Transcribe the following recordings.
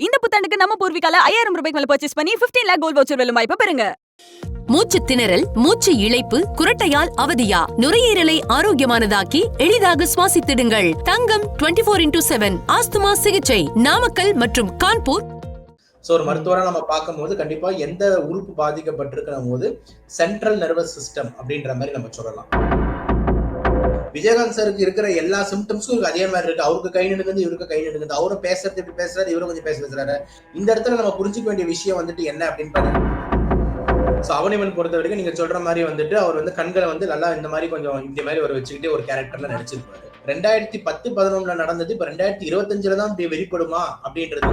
இந்த புத்தாண்டுக்கு நம்ம பூர்விகால ஐயாயிரம் ரூபாய்க்கு மேல பர்ச்சேஸ் பண்ணி 15 லேக் கோல்ட் வவுச்சர் வெல்லும் வாய்ப்பை பெறுங்க. மூச்சு திணறல் மூச்சு இழைப்பு குரட்டையால் அவதியா? நுரையீரலை ஆரோக்கியமானதாக்கி எளிதாக சுவாசித்திடுங்கள். Thangam 24 four into seven asthma சிகிச்சை. நாமக்கல் மற்றும் கான்பூர். ஸோ ஒரு மருத்துவராக நம்ம பார்க்கும்போது கண்டிப்பா எந்த உறுப்பு பாதிக்கப்பட்டிருக்கிற போது சென்ட்ரல் நர்வஸ் சிஸ்டம் அப்படின்ற மாதிரி நம்ம சொல்லலாம். விஜயகாந்த் சாருக்கு இருக்கிற எல்லா சிம்டம்ஸும் அதே மாதிரி இருக்கு. அவருக்கு கை நடுங்குது இவருக்கு கை நடுங்குது. அவரும் பேசுறது இப்படி பேசுறாரு இவரும் கொஞ்சம் பேச பேசுறாரு. இந்த இடத்துல நம்ம புரிஞ்சுக்க வேண்டிய விஷயம் வந்துட்டு என்ன அப்படின்னு பாருங்க ஸோ அவனிவன் பொறுத்த வரைக்கும் நீங்க சொல்ற மாதிரி வந்துட்டு அவர் வந்து கண்களை வந்து நல்லா இந்த மாதிரி கொஞ்சம் இந்த மாதிரி ஒரு வச்சுக்கிட்டே ஒரு கேரக்டர்ல நடிச்சிருப்பாரு. ரெண்டாயிரத்தி பத்து பதினொன்னுல நடந்தது இப்ப ரெண்டாயிரத்தி இருபத்தஞ்சுல தான் இப்படி வெளிப்படுமா அப்படின்றது.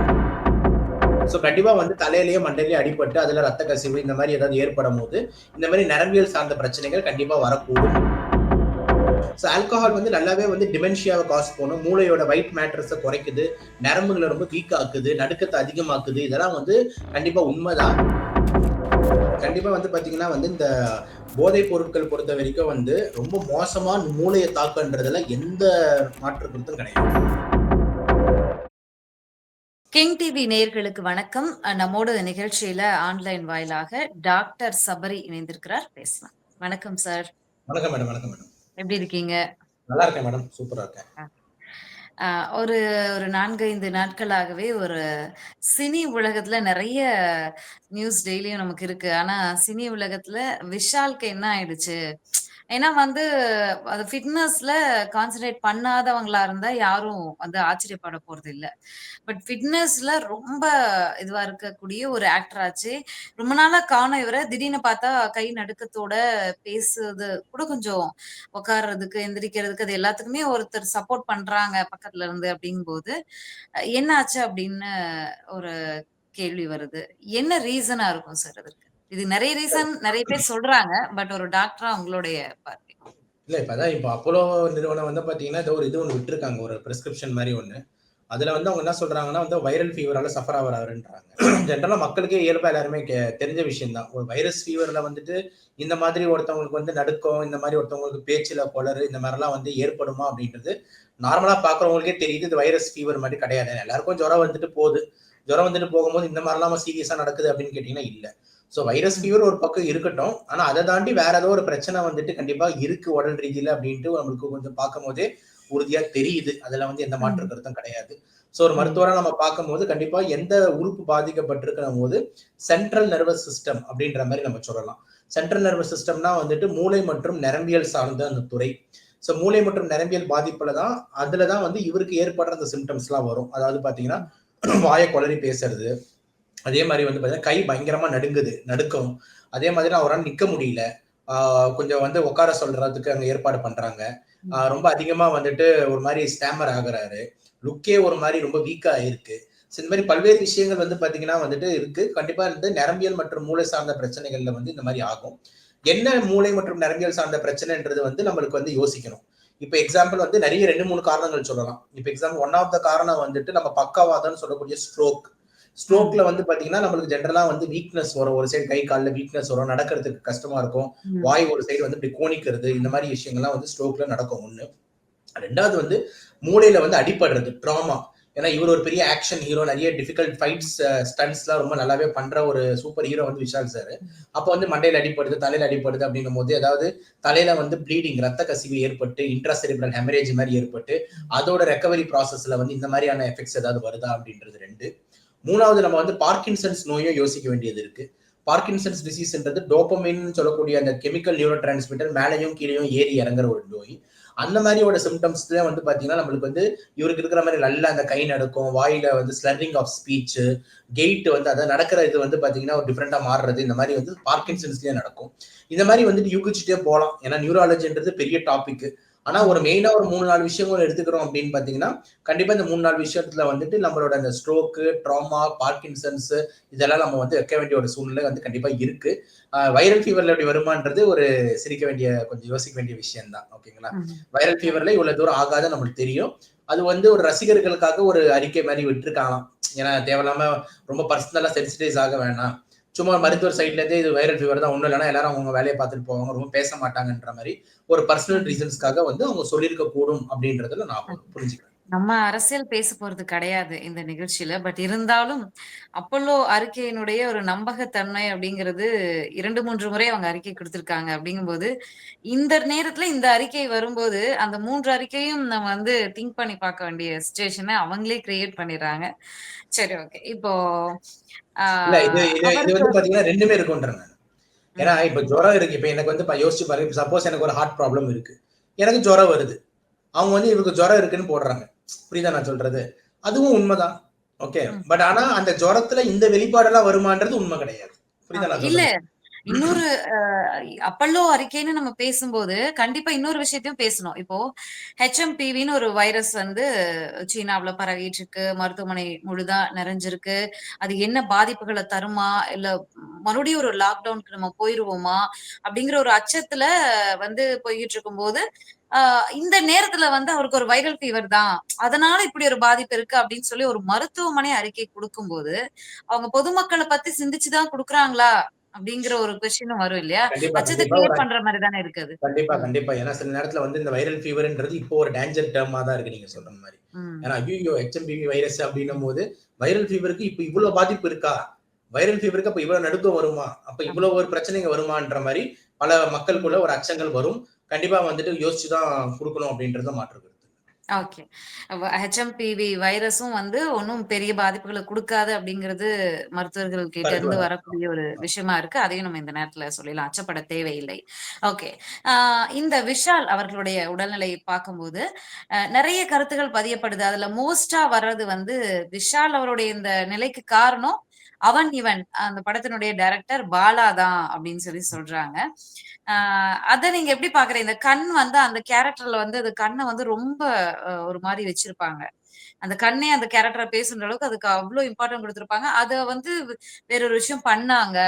ஸோ கண்டிப்பா வந்து தலையிலேயே மண்டையிலேயே அடிபட்டு அதுல ரத்த கசிவு இந்த மாதிரி ஏதாவது ஏற்படும் போது இந்த மாதிரி நரம்பியல் சார்ந்த பிரச்சனைகள் கண்டிப்பா வரக்கூடும். ஸோ ஆல்கஹால் வந்து நல்லாவே வந்து டிமென்ஷியாவை காஸ் பண்ணும். மூளையோட ஒயிட் மேட்ரஸை குறைக்குது. நரம்புகளை ரொம்ப வீக் ஆக்குது. நடுக்கத்தை அதிகமாக்குது. இதெல்லாம் வந்து கண்டிப்பா உண்மைதான். கண்டிப்பா வந்து பாத்தீங்கன்னா வந்து இந்த போதைப் பொருட்கள் பொறுத்த வரைக்கும் வந்து ரொம்ப மோசமா மூளையை தாக்குன்றதுல எந்த மாற்று கருத்தும் கிடையாது. கிங் டிவி நேயர்களுக்கு வணக்கம். நம்மோட நிகழ்ச்சியில ஆன்லைன் வாயிலாக டாக்டர் சபரி இணைந்திருக்கிறார். பேசலாம். வணக்கம் சார். வணக்கம் மேடம். வணக்கம் மேடம். எப்படி இருக்கீங்க? நல்லா இருக்கேன் மேடம். சூப்பரா இருக்கேன். ஒரு ஒரு நான்கு ஐந்து நாட்களாகவே ஒரு சினி உலகத்துல நிறைய நியூஸ் டெய்லியும் நமக்கு இருக்கு. ஆனா சினி உலகத்துல விஷாலுக்கு என்ன ஆயிடுச்சு? ஏன்னா வந்து அது ஃபிட்னஸ்ல கான்சென்ட்ரேட் பண்ணாதவங்களா இருந்தா யாரும் வந்து ஆச்சரியப்பட போறது இல்ல. பட் ஃபிட்னஸ்ல ரொம்ப இதுவா இருக்கக்கூடிய ஒரு ஆக்டர் ஆச்சு. ரொம்ப நாளா காணோம் இவரை. திடீர்னு பார்த்தா கை நடுக்கத்தோட பேசுறது கூட கொஞ்சம் உட்கார்றதுக்கு எந்திரிக்கிறதுக்கு அது எல்லாத்துக்குமே ஒருத்தர் சப்போர்ட் பண்றாங்க பக்கத்துல இருந்து அப்படிங்கும்போது என்ன ஆச்சு அப்படின்னு ஒரு கேள்வி வருது. என்ன ரீசனா இருக்கும் சார் அதற்கு இது நிறைய ரீசன் நிறைய பேர் சொல்றாங்க பட் ஒரு டாக்டரா உங்களுடைய பார்வை. இல்ல இப்பதான் இப்போ அப்போலோ நிறுவனம் வந்து பாத்தீங்கன்னா ஏதோ ஒரு இது ஒன்று விட்டுருக்காங்க ஒரு பிரிஸ்கிரிப்ஷன் மாதிரி ஒண்ணு. அதுல வந்து அவங்க என்ன சொல்றாங்கன்னா வந்து வைரல் ஃபீவரால சஃபர் ஆகிறாருன்றாங்க ஜென்ரலா மக்களுக்கே இயல்பா எல்லாருமே தெரிஞ்ச விஷயம் தான். ஒரு வைரஸ் ஃபீவர்ல வந்துட்டு இந்த மாதிரி ஒருத்தவங்களுக்கு வந்து நடுக்கம் இந்த மாதிரி ஒருத்தவங்களுக்கு பேச்சுல கொளறு இந்த மாதிரிலாம் வந்து ஏற்படுமா அப்படின்றது நார்மலா பாக்குறவங்களுக்கே தெரியுது இது வைரஸ் ஃபீவர் மாதிரி கிடையாது. எல்லாருக்கும் ஜுரம் வந்துட்டு போகுது. ஜுரம் வந்துட்டு போகும்போது இந்த மாதிரிலாம் சீரியஸா நடக்குது அப்படின்னு கேட்டீங்கன்னா இல்ல. ஸோ வைரஸ் ஃபீவர் ஒரு பக்கம் இருக்கட்டும். ஆனா அதை தாண்டி வேற ஏதோ ஒரு பிரச்சனை வந்துட்டு கண்டிப்பா இருக்கு உடல் ரீதியில அப்படின்ட்டு நம்மளுக்கு கொஞ்சம் பார்க்கும் போதே உறுதியா தெரியுது. அதுல வந்து எந்த மாற்று கருத்தும் கிடையாது. ஸோ ஒரு மருத்துவரா நம்ம பார்க்கும்போது கண்டிப்பா எந்த உறுப்பு பாதிக்கப்பட்டிருக்கிற போது சென்ட்ரல் நர்வஸ் சிஸ்டம் அப்படின்ற மாதிரி நம்ம சொல்லலாம். சென்ட்ரல் நர்வஸ் சிஸ்டம்னா வந்துட்டு மூளை மற்றும் நரம்பியல் சார்ந்த அந்த துறை. ஸோ மூளை மற்றும் நரம்பியல் பாதிப்புல தான் அதுல தான் வந்து இவருக்கு ஏற்படுற அந்த சிம்டம்ஸ்லாம் வரும். அதாவது பாத்தீங்கன்னா வாயை குளறி பேசுறது அதே மாதிரி வந்து பார்த்தீங்கன்னா கை பயங்கரமா நடுங்குது நடுக்கம். அதே மாதிரி அவரால் நிக்க முடியல. கொஞ்சம் வந்து உட்கார சொல்றதுக்கு அங்க ஏற்பாடு பண்றாங்க. ரொம்ப அதிகமா வந்துட்டு ஒரு மாதிரி ஸ்டாமர் ஆகுறாரு. லுக்கே ஒரு மாதிரி ரொம்ப வீக்கா இருக்கு So இந்த மாதிரி பல்வேறு விஷயங்கள் வந்து பாத்தீங்கன்னா வந்துட்டு இருக்கு. கண்டிப்பா வந்து நரம்பியல் மற்றும் மூளை சார்ந்த பிரச்சனைகள்ல வந்து இந்த மாதிரி ஆகும். என்ன மூளை மற்றும் நரம்பியல் சார்ந்த பிரச்சனைன்றது வந்து நம்மளுக்கு வந்து யோசிக்கணும். இப்போ எக்ஸாம்பிள் வந்து நிறைய ரெண்டு மூணு காரணங்கள் சொல்லலாம். இப்போ எக்ஸாம்பிள் ஒன் ஆஃப் த காரணம் வந்துட்டு நம்ம பக்கவாதம்னு சொல்லக்கூடிய ஸ்ட்ரோக் ஸ்ட்ரோக்ல வந்து பாத்தீங்கன்னா நம்மளுக்கு ஜென்ரலா வந்து வீக்னஸ் வரும். ஒரு சைடு கை கால்ல வீக்னஸ் வரும். நடக்கிறதுக்கு கஷ்டமா இருக்கும். வாய் ஒரு சைடு வந்து இப்படி கோணிக்கிறது இந்த மாதிரி விஷயங்கள்லாம் வந்து ஸ்ட்ரோக்ல நடக்கும் ஒண்ணு. ரெண்டாவது வந்து மூளையில வந்து அடிபடுறது ட்ராமா ஏன்னா இவர் ஒரு பெரிய ஆக்ஷன் ஹீரோ நிறைய டிஃபிகல்ட் ஃபைட்ஸ் ஸ்டன்ஸ்லாம் ரொம்ப நல்லாவே பண்ற ஒரு சூப்பர் ஹீரோ வந்து விஷால் சார் அப்போ வந்து மண்டையில அடிப்படுது தலையில அடிப்படுது அப்படின்னும் போது அதாவது தலையில வந்து ப்ளீடிங் ரத்த கசிவு ஏற்பட்டு இன்ட்ராசெரிபிரல் ஹெமரேஜ் மாதிரி ஏற்பட்டு அதோட ரெக்கவரி ப்ராசஸ்ல வந்து இந்த மாதிரியான எஃபெக்ட்ஸ் ஏதாவது வருதா அப்படின்றது ரெண்டு. மூணாவது நம்ம வந்து பார்க்கின்சன்ஸ் நோயும் யோசிக்க வேண்டியது இருக்கு. பார்க்கின்சன்ஸ் டிசீஸ்ன்றது டோப்பமின் சொல்லக்கூடிய அந்த கெமிக்கல் நியூரோ டிரான்ஸ்மிட்டர் மேலேயும் கீழேயும் ஏறி இறங்குற ஒரு நோய். அந்த மாதிரியோட சிம்டம்ஸ்ல வந்து பாத்தீங்கன்னா நம்மளுக்கு வந்து இவருக்கு இருக்கிற மாதிரி நல்ல அந்த கை நடக்கும் வாயில வந்து ஸ்லரிங் ஆஃப் ஸ்பீச் கெயிட் வந்து அதை நடக்கிற இது வந்து பாத்தீங்கன்னா ஒரு டிஃப்ரெண்டா மாறுறது இந்த மாதிரி வந்து பார்க்கின்சன்ஸ்லயே நடக்கும். இந்த மாதிரி வந்துட்டு யூகிச்சுட்டே போகலாம். ஏன்னா நியூராலஜின்றது பெரிய டாபிக் ஆனா ஒரு மெயினா ஒரு மூணு நாலு விஷயங்கள் எடுத்துக்கிறோம் அப்படின்னு பாத்தீங்கன்னா கண்டிப்பா இந்த மூணு நாலு விஷயத்துல வந்துட்டு நம்மளோட அந்த ஸ்ட்ரோக்கு ட்ராமா பார்க்கின்சன்ஸ் இதெல்லாம் நம்ம வந்து வைக்க வேண்டிய ஒரு சூழ்நிலை வந்து கண்டிப்பா இருக்கு. வைரல் ஃபீவர்ல எப்படி வருமான்றது ஒரு சிரிக்க வேண்டிய கொஞ்சம் யோசிக்க வேண்டிய விஷயம் தான் ஓகேங்களா வைரல் ஃபீவர்ல இவ்வளவு தூரம் ஆகாத நம்மளுக்கு தெரியும். அது வந்து ஒரு ரசிகர்களுக்காக ஒரு அறிக்கை மாதிரி விட்டுருக்காங்களாம் ஏன்னா தேவையில்லாம ரொம்ப பர்சனலா சென்சிடைஸ் ஆக வேணாம். சும்மா மருத்துவர் சைட்லேருந்து இது வைரல் ஃபீவர் தான் ஒன்றும் இல்லைனா எல்லாரும் அவங்க வேலையை பார்த்துட்டு போவாங்க ரொம்ப பேச மாட்டாங்கன்ற மாதிரி ஒரு பர்சனல் ரீசன்ஸ்க்காக வந்து அவங்க சொல்லியிருக்க கூடும் அப்படின்றதுல நான் புரிஞ்சுக்கிறேன். நம்ம அரசியல் பேச போறது கிடையாது இந்த நிகழ்ச்சியில. பட் இருந்தாலும், அப்போலோ அறிக்கையினுடைய ஒரு நம்பகத்தன்மை அப்படிங்கிறது 2, 3 முறை அவங்க அறிக்கை குடுத்திருக்காங்க. அப்படிங்கும்போது, இந்த நேரத்துல இந்த அறிக்கை வரும்போது, அந்த 3 அறிக்கையும் நம்ம வந்து திங்க் பண்ணி பார்க்க வேண்டிய சிச்சுவேஷன அவங்களே கிரியேட் பண்ணிர்றாங்க. சரி ஓகே. இப்போ ஆ இல்ல இது இது இது அவருக்கு வந்து பாத்தீங்கன்னா 2மே இருக்கும்ன்றேன் நானு. ஏன்னா, ம். இப்ப ஜுரம் இருக்கு. இப்ப எனக்கு வந்து இப்ப யோசிச்சு பாருங்க. சப்போஸ் எனக்கு ஒரு ஹார்ட் ப்ராப்ளம் இருக்கு. எனக்கு ஜுரம் வருது. அவங்க வந்து இவருக்கு ஜுரம் இருக்குன்னு போடுறாங்க. புரியுதா நான் சொல்றது? அதுவும் உண்மதான். ஓகே. பட் ஆனா அந்த ஜுரத்துல இந்த வெளிப்பாடெல்லாம் வருமான்றது உண்ம கிடையாது. புரியுதா இல்ல. இன்னொரு அப்பல்லோ அறிக்கைன்னு நம்ம பேசும்போது, கண்டிப்பா இன்னொரு விஷயத்தையும் பேசணும். இப்போ ஹெச்எம்பிவின்னு ஒரு வைரஸ் வந்து சீனாவுல பரவிட்டு இருக்கு. மருத்துவமனை முழுதா நிறைஞ்சிருக்கு. அது என்ன பாதிப்புகள தருமா? இல்ல மறுபடியும் ஒரு லாக்டவுனுக்கு நம்ம போயிருவோமா? அப்படிங்கிற ஒரு அச்சத்துல வந்து போய்க்கிட்டு இருக்கும்போது, இந்த நேரத்துல வந்து அவருக்கு ஒரு வைரல் ஃபீவர் தான். அதனால இப்படி ஒரு பாதிப்பு இருக்கு அப்படின்னு சொல்லி ஒரு மருத்துவமனை அறிக்கை குடுக்கும்போது, அவங்க பொதுமக்கள பத்தி சிந்திச்சு தான் குடுக்குறாங்களா? அப்படிங்கிற ஒரு கொஸ்டினும் வரும் இல்லையா? ஒரு கிரியேட் பண்ற மாரி தானே இருக்கு அது. கண்டிப்பா. கண்டிப்பா. ஏன்னா சில நேரத்துல வந்து இந்த வைரல் ஃபீவர்ன்றது இப்போ ஒரு டேஞ்சர் டெர்மா தான் இருக்கு நீங்க சொல்ற மாரி. ம். ஏன்னா ஐய்யய்யோ! ஹெச்எம்பிவி வைரஸ் அப்படின்னும்போது, வைரல் ஃபீவருக்கு இப்ப இவ்ளோ பாதிப்பு இருக்கா? வைரல் ஃபீவருக்கு அப்ப இவ்வளவு நடுக்கம் வருமா? அப்ப இவ்வளவு ஒரு பிரச்சனைங்க வருமான்ற மாரி பல மக்களுக்குள்ள ஒரு அச்சங்கள் வரும். கண்டிப்பா வந்துட்டு யோசிச்சு தான் குடுக்கணும் அப்படின்றது மாற்று கருத்து. ஓகே. ஹெச்எம்பிவி வைரஸும் வந்து ஒண்ணும் பெரிய பாதிப்புகள குடுக்காது அப்படிங்கிறது மருத்துவர்கள் கிட்ட இருந்து. வரக்கூடிய ஒரு விஷயமா இருக்கு. அதையும் நம்ம இந்த நேரத்துல சொல்லிடலாம். அச்சப்பட தேவையில்லை. ஓகே. இந்த விஷால் அவர்களுடைய உடல்நிலையை பார்க்கும்போது, நெறைய கருத்துக்கள் பதியப்படுது. அதுல மோஸ்ட்டா வர்றது வந்து விஷால் அவருடைய இந்த நிலைக்கு காரணம், அவன் இவன் அந்த படத்தினுடைய டைரக்டர் பாலா தான் அப்படின்னு சொல்லி சொல்றாங்க. ஆஹ் அதை நீங்க எப்படி பார்க்குறீங்க? இந்த கண் வந்து அந்த கேரக்டர்ல வந்து அது கண்ணை வந்து ரொம்ப ஒரு மாதிரி வச்சிருப்பாங்க. அந்த கண்ணே அந்த கேரக்டர் பேசுன்ற அளவுக்கு அதுக்கு அவ்வளோ இம்பார்ட்டன்ட் கொடுத்துருப்பாங்க அதை வந்து வேற ஒரு விஷயம் பண்ணாங்க.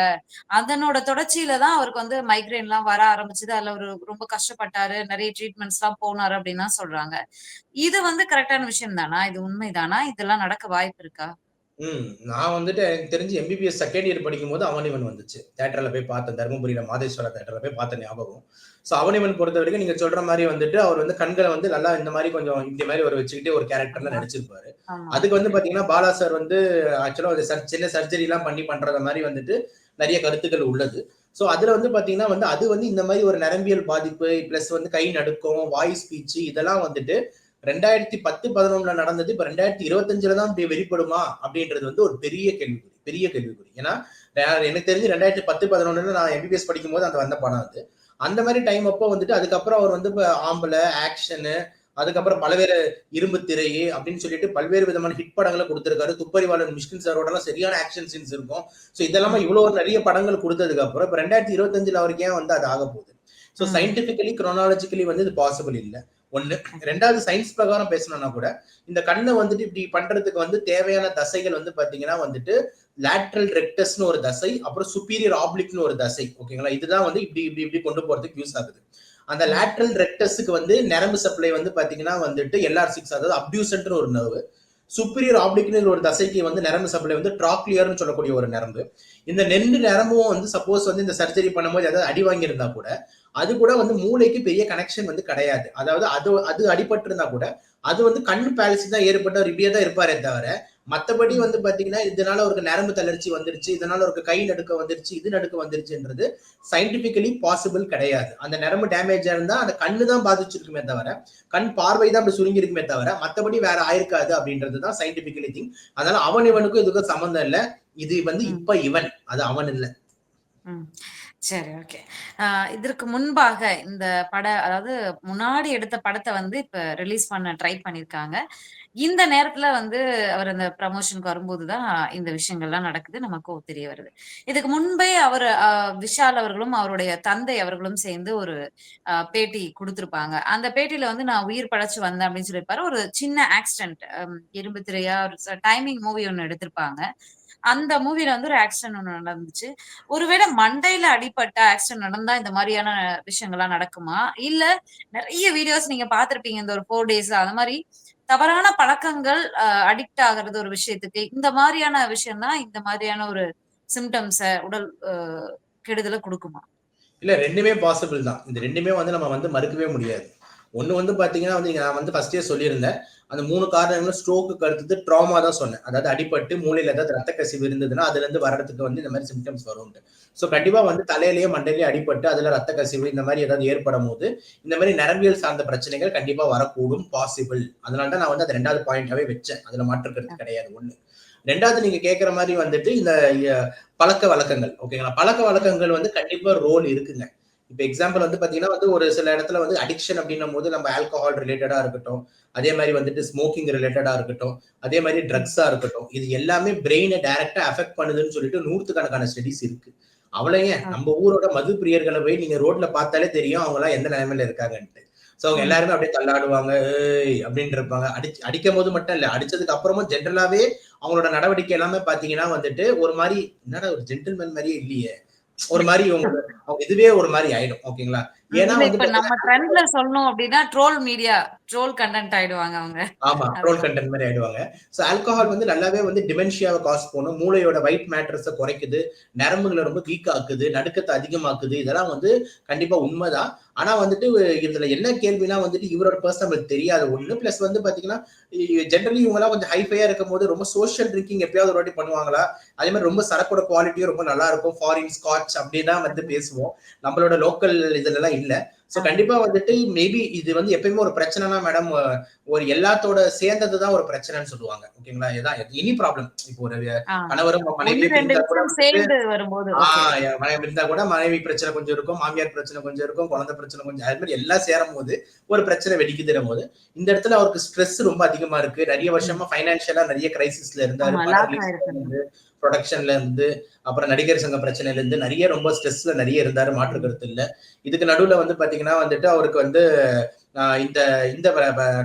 அதனோட தொடர்ச்சியில தான் அவருக்கு வந்து மைக்ரேன்லாம் வர ஆரம்பிச்சது. அதுல அவரு ரொம்ப கஷ்டப்பட்டாரு. நெறைய ட்ரீட்மெண்ட்ஸ்லாம் போனாரு அப்டின்லாம் சொல்றாங்க. இது வந்து கரெக்டான விஷயம் தானா? இது உண்மைதானா? இதெல்லாம் நடக்க வாய்ப்பு இருக்கா? ம். நான் வந்துட்டு எனக்கு தெரிஞ்சு எம்பிபிஎஸ் செகண்ட் இயர் படிக்கும்போது அவன் இவன் வந்துச்சு. தியேட்டர்ல போய் பார்த்தேன். தர்மபுரியில மாதேஸ்வரா தியேட்டர்ல போய் பார்த்த ஞாபகம். ஸோ அவன் இவன் பொறுத்தவரைக்கும் நீங்க சொல்ற மாரி வந்துட்டு அவர் வந்து கண்கள வந்து நல்லா இந்த மாரி கொஞ்சம் இந்த மாரி ஒரு வச்சுக்கிட்டு ஒரு கேரக்டர்ல. நடிச்சிருப்பாரு. அதுக்கு வந்து பார்த்தீங்கன்னா, பாலா சார் வந்து ஆக்சுவலா ஒரு சர் சின்ன சர்ஜரிலாம் பண்ணி பண்றத மாரி வந்துட்டு நெறைய கருத்துக்கள் உள்ளது. ஸோ அதுல வந்து பார்த்தீங்கன்னா வந்து அது வந்து இந்த மாரி ஒரு நரம்பியல் பாதிப்பு, பிளஸ் வந்து கை நடுக்கம், வாய்ஸ் ஸ்பீச் இதெல்லாம் வந்துட்டு 2010, 11ல நடந்தது. இப்ப 2025ல தான் இப்படி வெளிப்படுமா? அப்படின்றது வந்து ஒரு பெரிய கேள்விக்குறி. பெரிய கேள்விக்குறி. ஏன்னா, எனக்கு தெரிஞ்சு 2010, 11ல நான் எம்பிபிஎஸ் படிக்கும்போது அந்த வந்த படம் அது. அந்த மாரி டைம் அப்போ வந்துட்டு அதுக்கப்புறம் அவர் வந்து இப்ப ஆம்பள, ஆக்ஷனு, அதுக்கப்புறம் பல்வேறு இரும்பு திரை அப்படின்னு சொல்லிட்டு பல்வேறு விதமான ஹிட் படங்கள குடுத்திருக்காரு. துப்பறிவாளன் மிஷ்கின் சாரோடலாம் சரியான ஆக்ஷன் சீன்ஸ் இருக்கும். ஸோ இதெல்லாம. இவ்வளோ நெறைய படங்கள் குடுத்ததுக்கு அப்புறம், இப்ப 2025ல அவருக்கு ஏன் வந்து அது ஆகப்போகுது? ஸோ ம். சயின்டிபிக்கலி, குரோனாலஜிக்கலி வந்து இது பாசிபிள் இல்ல. 1. 2வது சயின்ஸ் பிரகாரம் பேசணும்னா கூட, இந்த கண்ணை வந்துட்டு இப்படி பண்றதுக்கு வந்து தேவையான தசைகள் வந்து பார்த்தீங்கன்னா வந்துட்டு, லேட்ரல் ரெக்டஸ்னு ஒரு தசை, அப்புறம் சுப்பீரியர் ஆப்ளிக்னு ஒரு தசை. ஓகேங்களா? இதுதான் வந்து இப்படி இப்படி இப்படி கொண்டு போறதுக்கு யூஸ் ஆகுது. அந்த லேட்ரல் ரெக்டஸுக்கு வந்து நரம்பு சப்ளை வந்து பார்த்தீங்கன்னா வந்துட்டு எல்ஆர்6 அதாவது அப்டியூசன்ட்னு ஒரு நர்வு சுப்பீரியர் ஆப்ளிக்ன்னு ஒரு தசைக்கு வந்து நரம்பு சப்ளை வந்து ட்ராக்லியர்னு சொல்லக்கூடிய ஒரு நரம்பு. இந்த 2 நரம்பும் வந்து சப்போஸ் வந்து இந்த சர்ஜரி பண்ணும்போது ஏதாவது அடி வாங்கியிருந்தா கூட, அது கூட வந்து மூளைக்கு பெரிய கனெக்ஷன் வந்து கிடையாது. அதாவது அது அது அடிபட்டிருந்தா கூட, அது வந்து கண் பாலிசி தான் ஏற்பட்ட அவர் இப்படியே தான் இருப்பாரே தவிர, மற்றபடி வந்து பார்த்தீங்கன்னா, இதனால ஒரு நரம்பு தளர்ச்சி வந்துருச்சு, இதனால ஒரு கை நடுக்க வந்துருச்சு, இது நடுக்க வந்துருச்சுன்றது சயின்டிபிக்கலி பாசிபிள் கிடையாது. அந்த நரம்பு டேமேஜ் இருந்தா அந்த கண்ணு தான் பாதிச்சிருக்குமே தவிர, கண் பார்வை தான் அப்படி சுருங்கிருக்குமே தவிர, மற்றபடி வேற ஆயிருக்காது அப்படின்றது தான் சயின்டிபிக்கலி திங். அதனால அவன் இவனுக்கும் இதுக்கும் சம்மந்தம் இல்லை இது வந்து. இப்ப இவன். அது அவன் இல்ல. சரி, ஓகே. இதற்கு முன்பாக இந்த பட அதாவது முன்னாடி எடுத்த படத்த வந்து இப்ப ரிலீஸ் பண்ண ட்ரை பண்ணியிருக்காங்க. இந்த நேரத்துல வந்து அவர் அந்த ப்ரமோஷனுக்கு வரும்போது தான் இந்த விஷயங்கள்லாம் நடக்குது. நமக்கும் தெரிய வருது. இதுக்கு முன்பே அவரு விஷால் அவர்களும், அவருடைய தந்தை அவர்களும் சேர்ந்து ஒரு பேட்டி குடுத்திருப்பாங்க. அந்த பேட்டியில வந்து நான் உயிர் பிழைச்சு வந்தேன் அப்படின்னு சொல்லியிருப்பாரு. ஒரு சின்ன ஆக்சிடென்ட் இரும்பு திரையா ஒரு டைமிங் மூவி ஒண்ணு எடுத்திருப்பாங்க. அந்த மூவில வந்து ஒரு ஆக்சிடென்ட் ஒண்ணு நடந்துச்சு. ஒருவேளை மண்டையில அடிப்பட்ட ஆக்சிடென்ட் நடந்தா இந்த மாதிரியான விஷயங்கள்லாம் நடக்குமா? இல்ல நிறைய வீடியோஸ் நீங்க பாத்திருப்பீங்க இந்த ஒரு ஃபோர் டேஸ் அந்த மாதிரி தவறான பழக்கங்கள் அடிக்ட் ஆகுறது ஒரு விஷயத்துக்கு. இந்த மாதிரியான விஷயம் தான் இந்த மாதிரியான ஒரு சிம்டம்ஸ உடல் கெடுதலை கெடுதல குடுக்குமா? இல்ல ரெண்டுமே பாசிபிள் தான். இந்த ரெண்டுமே வந்து நம்ம வந்து மறுக்கவே முடியாது. ஒண்ணு வந்து பாத்தீங்கன்னா வந்து நான் வந்து ஃபர்ஸ்டே சொல்லியிருந்தேன் அந்த மூணு காரணங்களும் ஸ்ட்ரோக்கு அடுத்தது ட்ராமா தான் சொன்னேன். அதாவது அடிபட்டு மூளையில ஏதாவது ரத்த கசிவு இருந்ததுன்னா அதுல இருந்து வர்றதுக்கு வந்து இந்த மாதிரி சிம்டம்ஸ் வரும்ட்டு ஸோ கண்டிப்பா வந்து தலையிலேயே மண்டையிலேயே அடிபட்டு அதுல ரத்த கசிவு இந்த மாதிரி ஏதாவது ஏற்படும் போது இந்த மாதிரி நரம்பியல் சார்ந்த பிரச்சனைகள் கண்டிப்பா வரக்கூடும் பாசிபிள் அதனால தான் நான் வந்து அது ரெண்டாவது பாயிண்டாவே வச்சேன். அதுல மாற்றுக்கிறது கிடையாது ஒண்ணு. ரெண்டாவது நீங்க கேட்குற மாதிரி வந்துட்டு இந்த பழக்க வழக்கங்கள் ஓகேங்களா பழக்க வழக்கங்கள் வந்து கண்டிப்பா ரோல் இருக்குங்க. இப்போ எக்ஸாம்பிள் வந்து பாத்தீங்கன்னா வந்து ஒரு சில இடத்துல வந்து அடிக்ஷன் அப்படின்னும் போது நம்ம ஆல்கஹால் ரிலேட்டடா இருக்கட்டும் அதே மாதிரி வந்துட்டு ஸ்மோக்கிங் ரிலேட்டடா இருக்கட்டும் அதே மாதிரி ட்ரக்ஸா இருக்கட்டும் இது எல்லாமே பிரெயினை டைரக்டா அஃபெக்ட் பண்ணுதுன்னு சொல்லிட்டு நூற்றுக்கணக்கான ஸ்டடிஸ் இருக்கு. அவ்வளவு நம்ம ஊரோட மது பிரியர்களை போய் நீங்க ரோட்ல பார்த்தாலே தெரியும் அவங்க எல்லாம் எந்த நிலைமையில இருக்காங்கன்ட்டு. சோ அவங்க எல்லாருமே அப்படியே தள்ளாடுவாங்க ஏய் அப்படின்னு இருப்பாங்க. அடி அடிக்கும் போது மட்டும் இல்ல அடிச்சதுக்கு அப்புறமும் ஜென்ரலாவே அவங்களோட நடவடிக்கை எல்லாமே பாத்தீங்கன்னா வந்துட்டு ஒரு மாதிரி என்னடா ஒரு ஜென்டில்மேன் மாதிரியே இல்லையே. ஒரு மாதிரி அவங்க இதுவே ஒரு மாதிரி ஆயிடும் ஓகேங்களா? ஏன்னா இப்ப நம்ம ட்ரெண்ட்ல சொல்லணும் அப்படின்னா ட்ரோல் மீடியா ட்ரோல் கண்டென்ட் ஆயிடுவாங்க அவங்க. ஆமா ட்ரோல் கண்டென்ட் மாதிரி ஆயிடுவாங்க. சோ ஆல்கஹால் வந்து நல்லாவே வந்து டிமென்ஷியாவை காஸ் பண்ணும். மூளையோட ஒயிட் மேட்டர்ஸை குறைக்குது. நரம்புகளை ரொம்ப வீக் ஆக்குது. நடுக்கத்தை அதிகமாக்குது. இதெல்லாம் வந்து கண்டிப்பா உண்மைதான். ஆனா வந்துட்டு இதுல என்ன கேள்வினா வந்துட்டு இவரோட பர்சன் நம்மளுக்கு தெரியாது. ஒண்ணு பிளஸ் வந்து பாத்தீங்கன்னா ஜென்ரலி இவங்க எல்லாம் கொஞ்சம் ஹைஃபையா இருக்கும் போது ரொம்ப சோஷியல் ட்ரிங்கிங் எப்பயாவது ஒரு வாட்டி பண்ணுவாங்களா? அதே மாதிரி ரொம்ப சரக்கோட குவாலிட்டியும் ரொம்ப நல்லா இருக்கும். ஃபாரின் ஸ்காட்ச் அப்படின்னா வந்து பேசுவோம். நம்மளோட லோக்கல் இதுல எல்லாம் இல்லை. சோ கண்டிப்பா வந்துட்டு மேபி இது வந்து எப்பயுமே ஒரு பிரச்சனைனா மேடம் ஒரு எல்லாத்தோட சேர்ந்ததுதான் ஒரு பிரச்சனைன்னு சொல்லுவாங்க. ஓகேங்களா? இதான் எனி ப்ராப்ளம் இப்போ ஒரு. கணவரும் என் மனைவி இருந்தா கூட மனைவி பிரச்சனை கொஞ்சம் இருக்கும் மாமியார் பிரச்சனை கொஞ்சம் இருக்கும் குழந்தை பிரச்சனை கொஞ்சம் அது மாதிரி எல்லாம் சேரும் போது ஒரு பிரச்சனை வெடிக்குதுற போது இந்த இடத்துல அவருக்கு ஸ்ட்ரெஸ் ரொம்ப அதிகமா இருக்கு. நிறைய வருஷமா ஃபைனான்சியலா நிறைய கிரைசிஸ்ல இருந்தாரு. ப்ரொடக்ஷன்ல இருந்து அப்புறம் நடிகர் சங்க பிரச்சனையில இருந்து நிறைய ரொம்ப ஸ்ட்ரெஸ்ல நிறைய இருந்தாரு மாற்று கருத்து இல்லை. இதுக்கு நடுவுல வந்து பாத்தீங்கன்னா வந்துட்டு அவருக்கு வந்து இந்த இந்த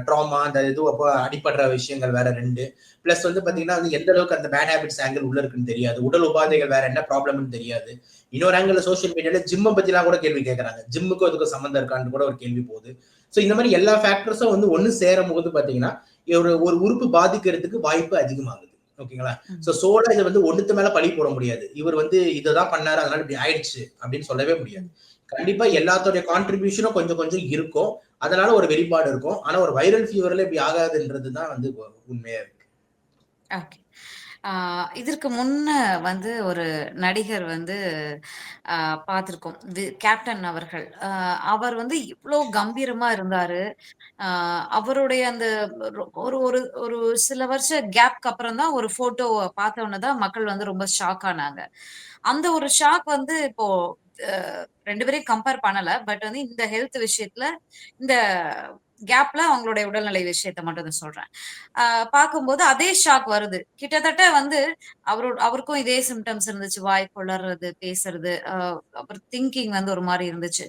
ட்ராமா அந்த இது அப்போ அடிப்படுற விஷயங்கள் வேற ரெண்டு. பிளஸ் வந்து பாத்தீங்கன்னா வந்து எந்த அளவுக்கு அந்த பேட் ஹேபிட்ஸ் ஆங்கிள் உள்ள இருக்குன்னு தெரியாது. உடல் உபாதைகள் வேற என்ன ப்ராப்ளம்னு தெரியாது. இன்னொரு ஆங்கிள் சோஷியல் மீடியால ஜிம்மை பத்திலாம் கூட கேள்வி கேட்கறாங்க ஜிம்முக்கும் அதுக்கும் சம்மந்தம் இருக்கான்னு கூட ஒரு கேள்வி போகுது. ஸோ இந்த மாதிரி எல்லா ஃபேக்டர்ஸும் வந்து ஒன்று சேரும் போது பாத்தீங்கன்னா ஒரு ஒரு உறுப்பு பாதிக்கிறதுக்கு வாய்ப்பு அதிகமாகுது. ஓகேங்களா. சோ சோலா இதை வந்து ஒண்ணுத்து மேல பழி போட முடியாது. இவர் வந்து இததான் பண்ணாரு அதனால இப்படி ஆயிடுச்சு அப்படின்னு சொல்லவே முடியாது. கண்டிப்பா எல்லாத்தோடைய கான்ட்ரிபியூஷனும் கொஞ்சம் கொஞ்சம் இருக்கும். அதனால ஒரு வெளிப்பாடு இருக்கும். ஆனா ஒரு வைரல் ஃபீவர்ல இப்படி ஆகாதுன்றது தான் வந்து உண்மையா இருக்கு. ஆஹ் இதற்கு முன்ன வந்து ஒரு நடிகர் வந்து ஆஹ் பார்த்திருக்கோம். வி- கேப்டன் அவர்கள். ஆஹ் அவர் வந்து இவ்வளோ கம்பீரமா இருந்தாரு. ஆஹ் அவருடைய அந்த ரொ- ஒரு ஒரு ஒரு சில வருஷ கேப்க்கு அப்புறம் தான் ஒரு போட்டோ பார்த்த தான் மக்கள் வந்து ரொம்ப ஷாக் ஆனாங்க. அந்த ஒரு ஷாக் வந்து இப்போ ரெண்டு பேரையும் கம்பேர் பண்ணல. பட் வந்து இந்த ஹெல்த் விஷயத்துல இந்த கேப்ல அவங்களுடைய உடல்நிலை விஷயத்த மட்டும் தான் சொல்றேன். பார்க்கும்போது அதே ஷாக் வருது. கிட்டத்தட்ட வந்து அவரோட அவருக்கும் இதே சிம்டம்ஸ் இருந்துச்சு. வாய் கொளறது பேசுறது அப்புறம் திங்கிங் வந்து ஒரு மாதிரி இருந்துச்சு.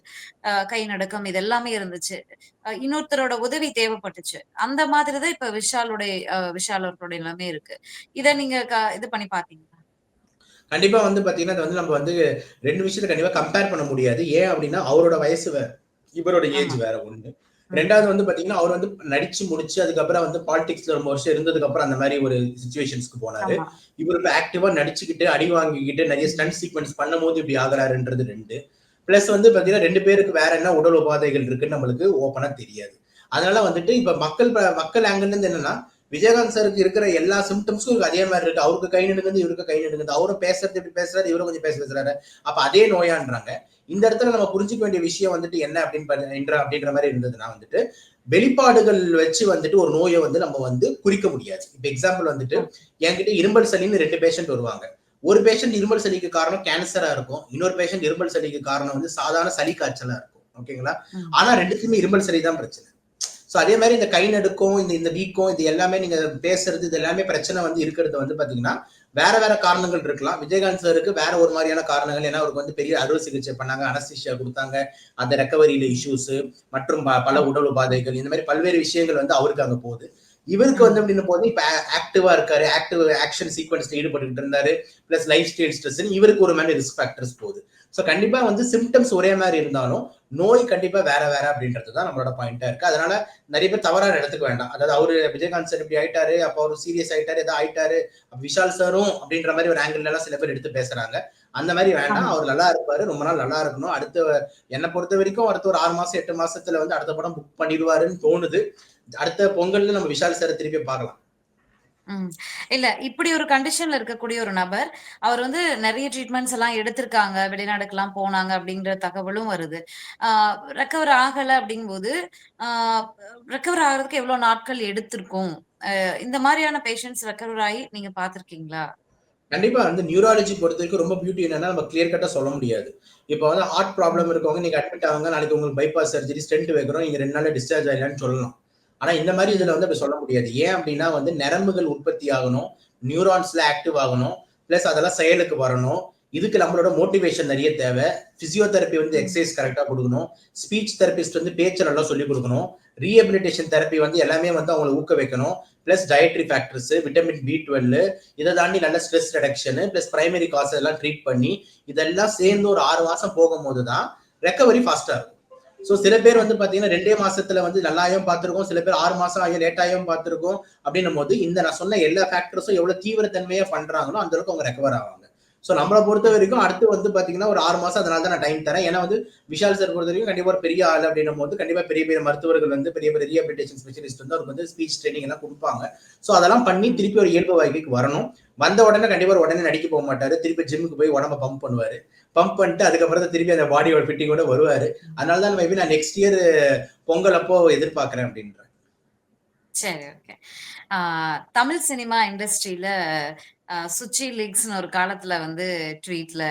கை நடுக்கம் இது எல்லாமே இருந்துச்சு இன்னொருத்தரோட உதவி தேவைப்பட்டுச்சு. அந்த மாதிரி தான் இப்ப விஷாலுடைய விஷால் அவர்களுடைய எல்லாமே இருக்கு. இத நீங்க இது பண்ணி பாத்தீங்களா கண்டிப்பா வந்து பாத்தீங்கன்னா இது வந்து நம்ம வந்து ரெண்டு விஷயத்த கண்டிப்பா கம்பேர் பண்ண முடியாது. ஏன் அப்படின்னா அவரோட வயசு வேற இவரோட ஏஜ் வேற ஒண்ணு. ரெண்டாவது வந்து பாத்தீங்கன்னா அவர் வந்து நடிச்சு முடிச்சு அதுக்கப்புறம் வந்து பாலிடிக்ஸ்ல ரொம்ப வருஷம் இருந்ததுக்கு அப்புறம் அந்த மாதிரி ஒரு சுச்சுவேஷன்ஸ்க்கு போனாரு. இவர் இப்ப ஆக்டிவா நடிச்சுக்கிட்டு அடி வாங்கிக்கிட்டு நிறைய ஸ்டன்ட் சீக்வன்ஸ் பண்ணும்போது இப்படி ஆகுறாருன்றது ரெண்டு. பிளஸ் வந்து பாத்தீங்கன்னா ரெண்டு பேருக்கு வேற என்ன உடல் உபாதைகள் இருக்குன்னு நம்மளுக்கு ஓப்பனா தெரியாது. அதனால வந்துட்டு இப்ப மக்கள் மக்கள் ஆங்கிள் இருந்து என்னன்னா விஜயகாந்த் சாருக்கு இருக்கிற எல்லா சிம்டம்ஸும் அதே மாதிரி இருக்கு. அவருக்கு கை நடுங்குது இவருக்கு கை நடுங்குது. அவரும் பேசுறது இப்படி பேசுறாரு இவரும் கொஞ்சம் பேச பேசுறாரு. அப்ப அதே நோயான்றாங்க. இந்த இடத்துல நம்ம புரிஞ்சுக்க வேண்டிய விஷயம் வந்துட்டு என்ன அப்படின்னு அப்படின்ற மாதிரி இருந்ததுன்னா வந்துட்டு வெளிப்பாடுகள் வச்சு வந்துட்டு ஒரு நோயை வந்து நம்ம வந்து குறிக்க முடியாது. இப்ப எக்ஸாம்பிள் வந்துட்டு என்கிட்ட இரும்பல் சளின்னு ரெண்டு பேஷண்ட் வருவாங்க. ஒரு பேஷண்ட் இருமல் சளிக்கு காரணம் கேன்சரா இருக்கும். இன்னொரு பேஷண்ட் இருமல் சளிக்கு காரணம் வந்து சாதாரண சளி காய்ச்சலா இருக்கும். ஓகேங்களா. ஆனா ரெண்டுத்துக்குமே இருமல் சளி தான் பிரச்சனை. சோ அதே மாதிரி இந்த கை நடுக்கம் இந்த இந்த வீக்கம் இது எல்லாமே நீங்க பேசுறது இது எல்லாமே பிரச்சனை வந்து இருக்கிறது வந்து பாத்தீங்கன்னா வேற வேற காரணங்கள் இருக்கலாம். விஜயகாந்த் சாருக்கு வேற ஒரு மாதிரியான காரணங்கள். ஏன்னா அவருக்கு வந்து பெரிய அறுவை சிகிச்சை பண்ணாங்க அனஸ்திஷியா கொடுத்தாங்க அந்த ரெக்கவரியில இஷ்யூஸ் மற்றும் ப- பல உடல் உபாதைகள் இந்த மாதிரி பல்வேறு விஷயங்கள் வந்து அவருக்கு அங்க போகுது. இவருக்கு வந்து அப்படின்னு போது இப்ப ஆக்டிவா இருக்காரு ஆக்டிவ் ஆக்ஷன் சீக்வன்ஸ்ல ஈடுபட்டுக்கிட்டு இருந்தாரு பிளஸ் லைஃப் ஸ்டைல் ஸ்ட்ரெஸ் இவருக்கு ஒரு மாதிரி ரிஸ்க் ஃபேக்டர்ஸ் போகுது. ஸோ கண்டிப்பா வந்து சிம்டம்ஸ் ஒரே மாதிரி இருந்தாலும் நோய் கண்டிப்பா வேற வேற அப்படின்றது தான் நம்மளோட பாயிண்டா இருக்கு. அதனால நிறைய பேர் தவறான இடத்துக்கு வேண்டாம். அதாவது அவரு விஜயகாந்த் சார் இப்படி ஆயிட்டாரு அப்ப அவரு சீரியஸ் ஆயிட்டாரு ஏதோ ஆயிட்டாரு விஷால் சாரும் அப்படின்ற மாதிரி ஒரு ஆங்கிள் எல்லாம் சில பேர் எடுத்து பேசுறாங்க. அந்த மாதிரி வேண்டாம். அவர் நல்லா இருப்பாரு ரொம்ப நாள் நல்லா இருக்கணும். அடுத்த என்னை பொறுத்த வரைக்கும் அடுத்த ஒரு ஆறு மாசம் எட்டு மாசத்துல வந்து அடுத்த படம் புக் பண்ணிடுவாருன்னு தோணுது. அடுத்த பொங்கல்ல நம்ம விஷால் சார் திருப்பி பார்க்கலாம். ம். இல்ல இப்படி ஒரு கண்டிஷன்ல இருக்கக்கூடிய ஒரு நபர், அவர் வந்து நெறைய ட்ரீட்மெண்ட்ஸ் எல்லாம் எடுத்திருக்காங்க. வெளிநாடுக்கெல்லாம் போனாங்க அப்படிங்கிற தகவலும் வருது. ஆ ரெக்கவர் ஆகல அப்படிங்கும்போது, ஆ ரெக்கவர் ஆகுறதுக்கு எவ்வளோ நாட்கள் எடுத்திருக்கும்? அ இந்த மாரியான பேஷண்ட்ஸ் ரெக்கவர் ஆயி நீங்க பார்த்திருக்கீங்களா? கண்டிப்பா வந்து நியூராலஜி பொறுத்த வரைக்கும் ரொம்ப பியூட்டி என்னன்னா நம்ம கிளியர் கட்டா சொல்ல முடியாது இப்போ வந்து ஹார்ட் ப்ராப்ளம் இருக்கவங்க நீங்க அட்மிட் ஆகுங்க நாளைக்கு உங்களுக்கு பைபாஸ் சர்ஜரி ஸ்டென்ட் வைக்கிறோம் நீங்க ரெண்டு நாள்ல டிஸ்சார்ஜ் ஆயிடலாம்னு சொல்லலாம் ஆனா இந்த மாதிரி இதுல வந்து அப்படி சொல்ல முடியாது. ஏன் அப்படின்னா வந்து நரம்புகள் உற்பத்தி ஆகணும் நியூரான்ஸ்ல ஆக்டிவ் ஆகணும் பிளஸ் அதெல்லாம் செயலுக்கு வரணும். இதுக்கு நம்மளோட மோட்டிவேஷன் நிறைய தேவை. பிசியோதெரப்பி வந்து எக்ஸசைஸ் கரெக்டா கொடுக்கணும். ஸ்பீச் தெரபிஸ்ட் வந்து பேச்சு நல்லா சொல்லிக் கொடுக்கணும். ரீஹபிலிட்டேஷன் தெரப்பி வந்து எல்லாமே வந்து அவங்களை ஊக்க வைக்கணும். Plus dietary factors vitamin B twelve இதை தாண்டி நல்ல stress reduction plus primary cause எல்லாம் ட்ரீட் பண்ணி இதெல்லாம் சேர்ந்து ஒரு ஆறு மாசம் போகும்போது தான் ரெக்கவரி ஃபாஸ்டா இருக்கும் ஸோ சில பேர் வந்து பாத்தீங்கன்னா ரெண்டே மாசத்துல வந்து நல்லாயும் பார்த்திருக்கோம் சில பேர் ஆறு மாசம் ஆகிய லேட்டாயும் பார்த்திருக்கோம் அப்படின்னும் போது இந்த நான் சொன்ன எல்லா ஃபேக்டர்ஸும் எவ்வளவு தீவிரத்தன்மையா பண்றாங்களோ அந்த அளவுக்கு அவங்க ரெக்கவர் ஆவாங்க. ஸோ நம்மளை பொறுத்த வரைக்கும் அடுத்து வந்து பாத்தீங்கன்னா ஒரு ஆறு மாசம் அதனால தான் நான் டைம் தரேன். ஏன்னா வந்து விஷால் சார் பொறுத்த வரைக்கும் கண்டிப்பா ஒரு பெரிய ஆள் அப்படின்னும் போது கண்டிப்பா பெரிய பெரிய மருத்துவர்கள் வந்து பெரிய பெரிய ரீஹபிலிட்டேஷன் ஸ்பெஷலிஸ்ட் வந்து அவருக்கு வந்து ஸ்பீச் ட்ரைனிங் எல்லாம் கொடுப்பாங்க. ஸோ அதெல்லாம் பண்ணி திருப்பி ஒரு இயல்பு வாழ்க்கைக்கு வரணும். வந்த உடனே கண்டிப்பா உடனே நடிக்க போக மாட்டாரு. திருப்பி ஜிம்முக்கு போய் உடம்ப பம்ப் பண்ணுவாரு. பம்ப் பண்ணிட்டு அதுக்கப்புறம் தான் திருப்பி அந்த பாடியோட ஃபிட்டிங்கோட வருவாரு அதனால தான் மேபி நான் நெக்ஸ்ட் இயர் பொங்கல் அப்போ எதிர்பார்க்கறேன் அப்படின்றேன் சரி, ஓகே. தமிழ் சினிமா இண்டஸ்ட்ரியில சுச்சி லீக்ஸ்னு ஒரு காலத்துல வந்து ட்வீட்ல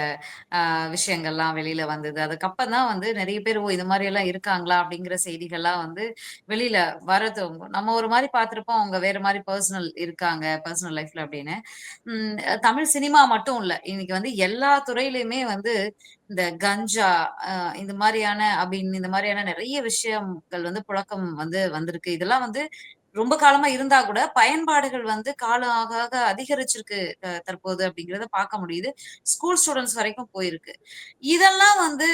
விஷயங்கள்லாம் வெளியில வந்தது. அதுக்கப்புறம் தான் வந்து நிறைய பேர், ஓ! இது எல்லாம் இருக்காங்களா? அப்படிங்கிற செய்திகள்லாம் வந்து வெளியில வரது. நம்ம ஒரு மாதிரி பார்த்திருப்போம். அவங்க வேற மாதிரி பர்சனல் இருக்காங்க, பர்சனல் லைஃப்ல அப்படின்னு. தமிழ் சினிமா மட்டும் இல்ல. இன்னைக்கு வந்து எல்லா துறையிலுமே வந்து இந்த கஞ்சா, இந்த மாதிரியான அபின் இந்த மாதிரியான நிறைய விஷயங்கள் வந்து புழக்கம் வந்து வந்திருக்கு. இதெல்லாம் வந்து ரொம்ப காலமா இருந்தா கூட, பயன்பாடுகள் வந்து காலம் ஆக ஆக அதிகரிச்சிருக்கு தற்போது அப்படிங்கிறத பார்க்க முடியுது. ஸ்கூல் ஸ்டூடெண்ட்ஸ் வரைக்கும் போயிருக்கு. இதெல்லாம் வந்து